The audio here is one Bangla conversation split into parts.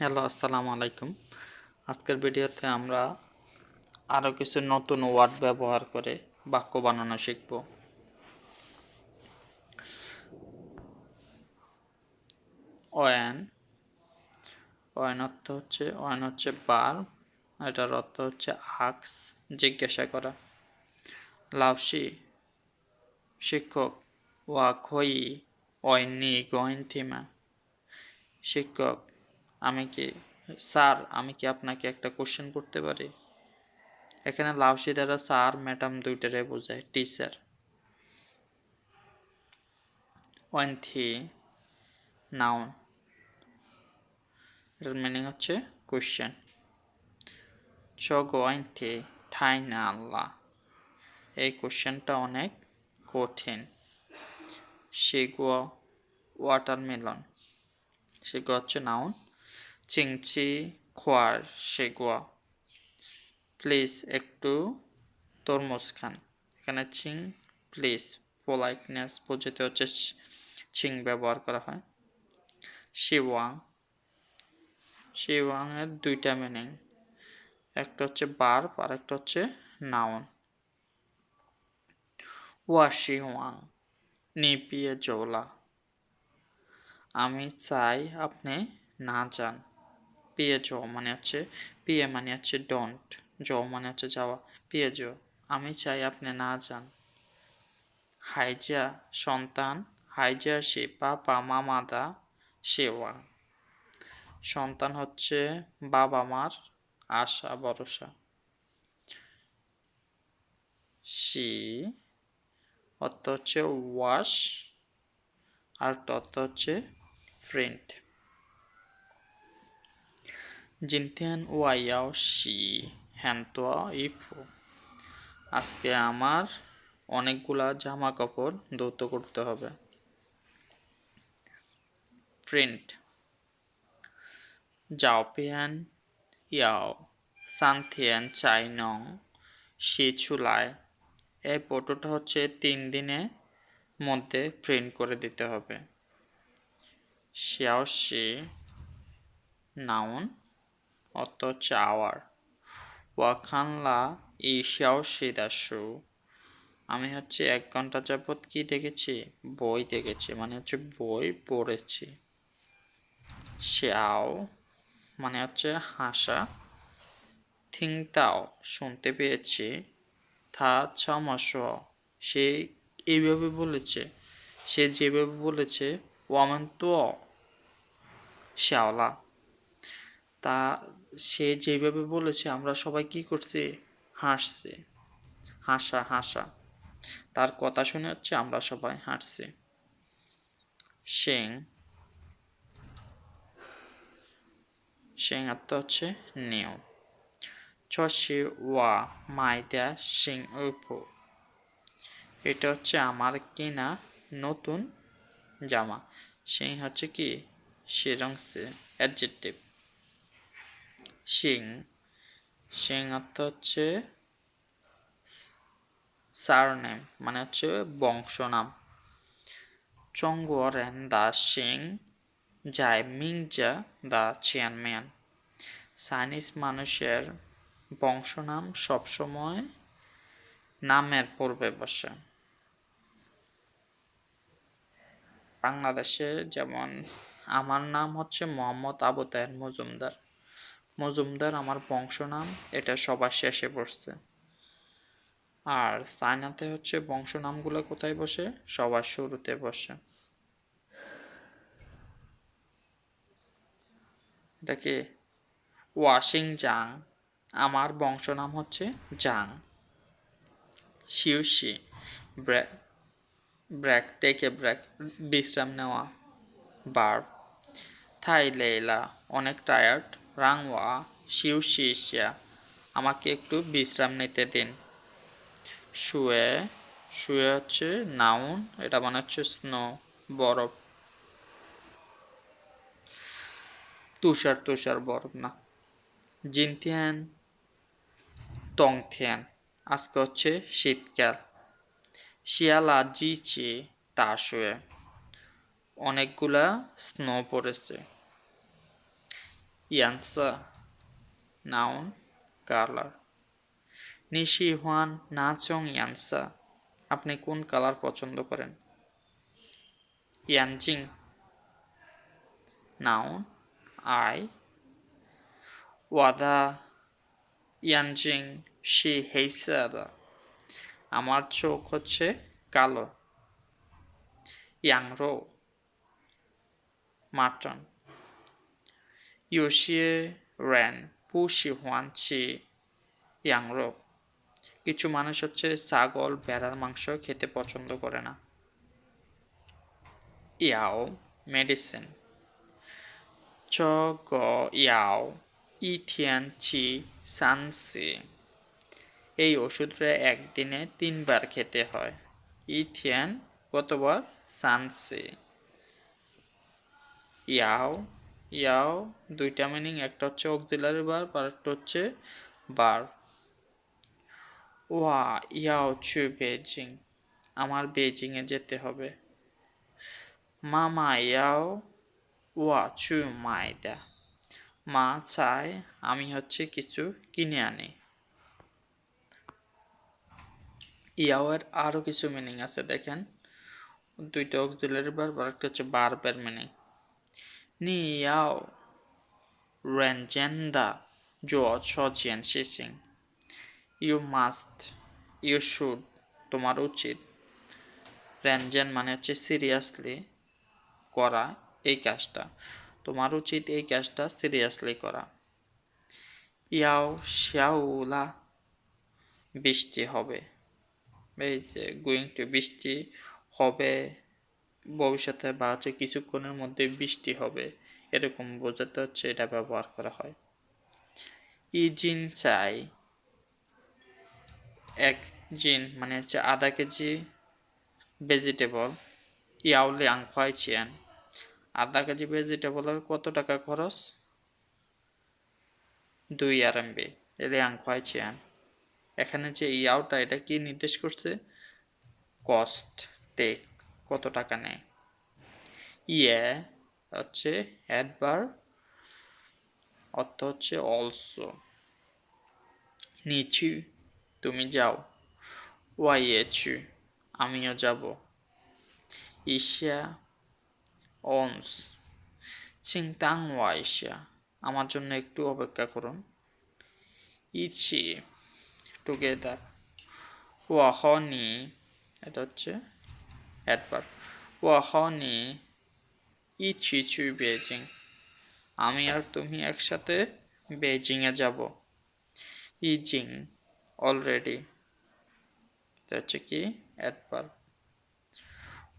হ্যালো, আসসালামু আলাইকুম। আজকের ভিডিওতে আমরা আরও কিছু নতুন ওয়ার্ড ব্যবহার করে বাক্য বানানো শিখব। অয়ান, অয়ন অর্থ হচ্ছে, অয়ন হচ্ছে বার, এটার অর্থ হচ্ছে আক্স, জিজ্ঞাসা করা। লাউসি, শিক্ষক ওয়া খই অয়নি গহিন থিমা। শিক্ষক আমি কি, স্যার, আমি কি আপনাকে একটা কোশ্চেন করতে পারি? এখানে লাউসি দ্বারা স্যার, ম্যাডাম দুইটারে বোঝায়, টিচার। ওয়ান থি নাউন। এটার মিনিং হচ্ছে কোশ্চেন থি থাই না আল্লাহ এই কোশ্চেনটা অনেক কঠিন। সেগুয়া ওয়াটারমেলন। সেগুলো হচ্ছে নাউন। চিংচি খোয়ার সেগুয়া প্লিজ একটু তরমুজ খান। এখানে চিং, প্লিজ। পোলাইটনেস বোঝাতে হচ্ছে চিং ব্যবহার করা হয়। শিওয়াং শিওয়াং এর দুইটা মিনিং একটা হচ্ছে বার আর একটা হচ্ছে নাউন ওয়া শিওয়াং নিপিয়ে জোলা। আমি চাই আপনি না যান পিয়ে জ মানে হচ্ছে, পিয়ে মানে হচ্ছে ডোন্ট জ মানে হচ্ছে যাওয়া। পিয়ে জ আমি চাই আপনি না যান। হাইজা, সন্তান, হাইজা, সে পাপা মামা দা, সেওয়া। সন্তান হচ্ছে বাবা মার আশা, ভরসা। সি, অর্থ হচ্ছে ওয়াশ আর তত্ত্ব হচ্ছে ফ্রেন্ড জিনতিয়ান ওয়াইয়াও শি হ্যান্তোয়া ইফো আজকে আমার অনেকগুলা জামা কাপড় দৌত করতে হবে। প্রিন্ট জাওপিয়ান ইয়াও সানথিয়ান চাইনং শি চুলায় এই ফটোটা হচ্ছে তিন দিনে মধ্যে প্রিন্ট করে দিতে হবে। শিয়াও শি নাউন অর্থ হচ্ছে আওয়ার ওয়াখানলা ইশাও সিদাসু। আমি হচ্ছে এক ঘণ্টা যাবৎ কি দেখেছি? বই দেখেছি মানে হচ্ছে বই পড়েছি। শ্যাও মানে হচ্ছে হাসা। থিংতাও শুনতে পেয়েছি। থা ছমস, সে এইভাবে বলেছে, সে যেভাবে বলেছে, ওয়ামান তো শ্যাওলা। তা সে যেভাবে বলেছে, আমরা সবাই কি করছি? হাসছি। হাসা হাসা। তার কথা শুনে হচ্ছে আমরা সবাই হাসছি। সিং সিং অর্থ হচ্ছে নিউ ছশি ওয়া মাইদা সিং উপু এটা হচ্ছে আমার কিনা নতুন জামা। সিং হচ্ছে কি? শিরংসে অ্যাডজেক্টিভ। সিং সিং অর্থ হচ্ছে সারনেম মানে হচ্ছে বংশনাম। চঙ্গরেন দা সিং যায় মিংজা দা চেয়ারম্যান। চাইনিজ মানুষের বংশনাম সবসময় নামের পূর্বে বসে। বাংলাদেশে যেমন, আমার নাম হচ্ছে মোহাম্মদ আবু তাহের মজুমদার। মজুমদার, আমার বংশ নাম, এটা সবার শেষে বসছে। আর সাইনাতে হচ্ছে বংশ নামগুলো কোথায় বসে? সবার শুরুতে বসে। দেখি ওয়াশিং জাং আমার বংশ নাম হচ্ছে জাং। শিউশি। ব্র্যাক ব্রেক টেকে ব্র্যাক, বিশ্রাম নেওয়া। বার থাই, লেইলা। অনেক টায়ার্ড রাংওয়া শিউ শিয়া আমাকে একটু বিশ্রাম নিতে দিন। শুয়ে শুয়ে হচ্ছে নাউন, এটা মানে হচ্ছে স্নো, বরফ। তুষার তুষার বরফ না। জিনথিয়ান টংথিয়ান আজকে হচ্ছে শীতকাল। শিয়ালা জিচি তা শুয়ে। অনেকগুলা স্নো পড়েছে। ইয়ানসা নাউন কালার নিশি হুয়ান নাচং ইয়ানসা আপনি কোন কালার পছন্দ করেন? ইয়ানজিং নাউন আই ওয়াদা ইয়ানজিং শি হেইসাদা আমার চোখ হচ্ছে কালো। ইয়াংরো মাটন ইউশিয়ে র্যান পু শিহুয়ান চি ইয়াংরো কিছু মানুষ হচ্ছে ছাগল, ভেড়ার মাংস খেতে পছন্দ করে না। ইয়াও মেডিসিন চ গ ইয়াও ই থিয়ান চি সানসি। এই ওষুধটা একদিনে তিনবার খেতে হয়। ই থিয়ান কতবার? সানসি। ইয়াও ইয়াও, দুইটা মিনিং একটা হচ্ছে অক্সিলারি বার আর একটা হচ্ছে বার ওয়া ইয়াও, চু, বেজিং, আমার বেজিংয়ে যেতে হবে। মামা, ইয়াও, ওয়া, চু মাইদা মা চায় আমি হচ্ছে কিছু কিনে আনি। ইয়াওয়ের আরও কিছু মিনিং আছে, দেখেন। দুইটা অক্সিলারি বার আর একটা হচ্ছে বারবার মিনিং নি ইয়াও রেনজেন্দা জো সজিয়ান শিসিং ইউ মাস্ট ইউ শুড তোমার উচিত র্যানজেন মানে হচ্ছে সিরিয়াসলি করা এই কাজটা। তোমার উচিত এই কাজটা সিরিয়াসলি করা। ইয়াও শ্যাউলা বৃষ্টি হবে। এই যে গোয়িং টু বৃষ্টি হবে। ভবিষ্যতে বা হচ্ছে কিছুক্ষণের মধ্যে বৃষ্টি হবে, এরকম বোঝাতে হচ্ছে এটা ব্যবহার করা হয়। ইজিন চাই। এক জিন মানে হচ্ছে আধা কেজি ভেজিটেবল ইয়াওলি আংফাই চিয়ান। আধা কেজি ভেজিটেবলের কত টাকা খরচ? দুই আর এমবি এলে আংফাই চিয়ান। এখানে যে ইয়াওটা এটা কি নির্দেশ করছে? Cost, take. কত টাকা নেয়? ইয়ে হচ্ছে অ্যাডবার অর্থ হচ্ছে অলসো। নিচু, তুমি যাও। ওয়াইয়েছু আমিও যাব। ইশিয়া অনস চিংতাং ওয়া ওয়াইশিয়া আমার জন্য একটু অপেক্ষা করুন। ইছি টুগেদার ওয়াহনি, এটা হচ্ছে অ্যাডবার ওয়াহনি ইছি চু বেজিং। আমি আর তুমি একসাথে বেজিংয়ে যাব। ইজিং, অলরেডি। হচ্ছে কি? অ্যাডবার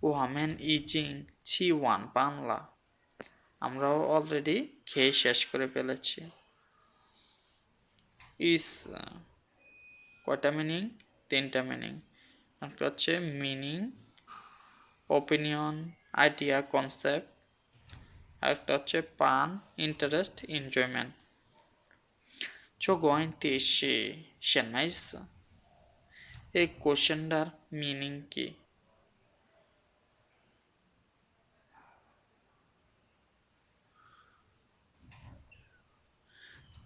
ও আমেন ইজিং ছি ওয়ান বাংলা। আমরাও অলরেডি খেয়ে শেষ করে ফেলেছি। ইস, কয়টা মিনিং? তিনটা মিনিং। একটা হচ্ছে মিনিং ওপিনিয়ন আইডিয়া কনসেপ্ট আরেকটা হচ্ছে পান ইন্টারেস্ট এনজয়মেন্ট চোগয়তিশি সেনমাইস এই কোশ্চেনটার মিনিং কি?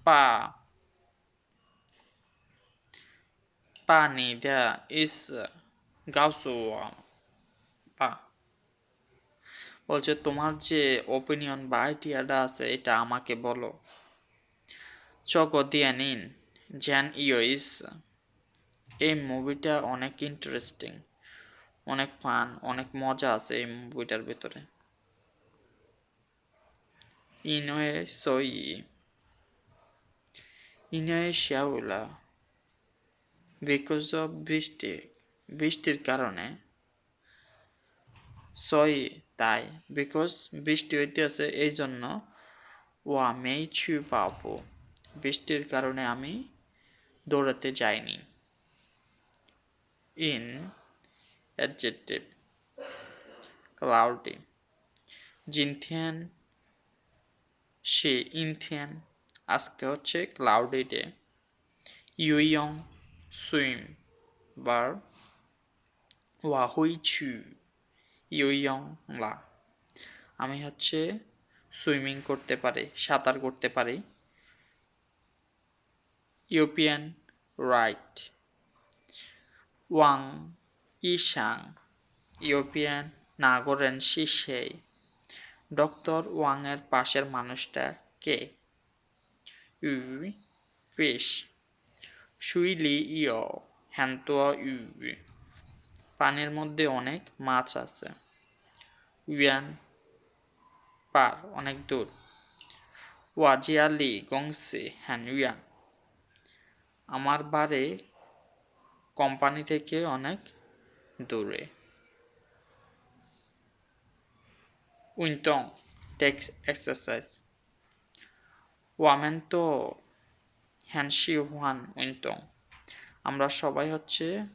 পা। পানি দেয়া ইস গাউসুয়া বলছে তোমার যে ওপিনিয়ন বা আইডিয়াটা আছে, এটা আমাকে বলো। চক দিয়ে নিন জ্যান ইয়োইস, এই মুভিটা অনেক ইন্টারেস্টিং অনেক ফান অনেক মজা আছে এই মুভিটার ভিতরে। ইনোয়ে সই, ইনোয়ে শিয়াউলা বিকজ অফ বৃষ্টি, বৃষ্টির কারণে সই তাই বিকজ বৃষ্টি হইতেছে এই জন্য ওয়া মেই ছু পাবো। বৃষ্টির কারণে আমি দৌড়াতে যাইনি। ইন অ্যাডজেক্টিভ ক্লাউডি জিনথিয়ান, সে ইনথিয়ান, আজকে হচ্ছে ক্লাউডি ডে ইউইয়ং সুইম, বার, ওয়াহুই ছু ইউইয়ং লা। আমি হচ্ছে সুইমিং করতে পারি, সাঁতার করতে পারি। ইউপিয়ান রাইট। ওয়াং ইশাং ইউপিয়ান নাগরেন শিসেই ডক্টর ওয়াংয়ের পাশের মানুষটা কে? You fish. সুইলি ইয় হ্যান্তোয়া ইউ। পানির মধ্যে অনেক মাছ আছে। উয়ান পার, অনেক দূর। ওয়াজিয়ালি গংসে, হ্যান উয়ান আমার বাড়ি কোম্পানি থেকে অনেক দূরে। উইন্টং, টেক্স এক্সারসাইজ। ওয়ামেন তো হ্যানসি ওয়ান উইন্টং। আমরা সবাই হচ্ছে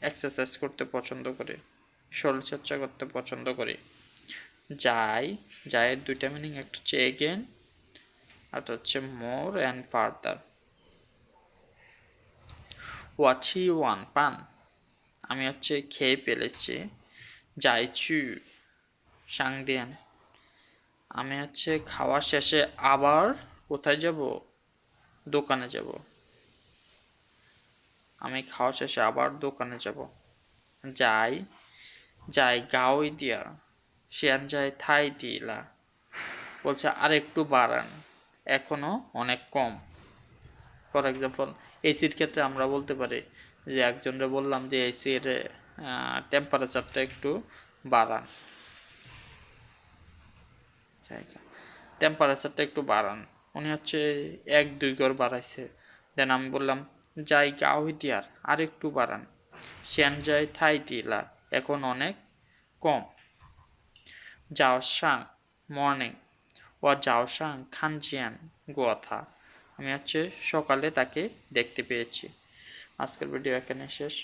এক্সারসাইজ করতে পছন্দ করি, শরীরচর্চা করতে পছন্দ করি। যাই যাইয়ের দুইটা মিনিং একটা হচ্ছে এগেন আর হচ্ছে মোর অ্যান্ড ফার্দার ওয়াছি ওয়ান পান। আমি হচ্ছে খেয়ে ফেলেছি যাই চু সাংদিয়ান আমি হচ্ছে খাওয়া শেষে আবার কোথায় যাব? দোকানে যাব। আমি খাওয়া শেষে আবার দোকানে যাব। যাই যাই গাওই দিয়া শিয়ান যায় থাই দিলা বলছে আর একটু বাড়ান, এখনও অনেক কম। ফর এক্সাম্পল এসির ক্ষেত্রে আমরা বলতে পারি যে, একজনরা বললাম যে এসির টেম্পারেচারটা একটু বাড়ান। টেম্পারেচারটা একটু বাড়ান। উনি হচ্ছে এক, দুই ঘর বাড়াইছে। দেন আমি বললাম যাই গাও দিয়ার আর একটু বাড়ান। শ্যান যায় থাই দিলা এখন অনেক কম। সাং মর্নিং ও সাং খানজিয়ান গোয়াথা আমি হচ্ছে সকালে তাকে দেখতে পেয়েছি। আজকের ভিডিও এখানে শেষ।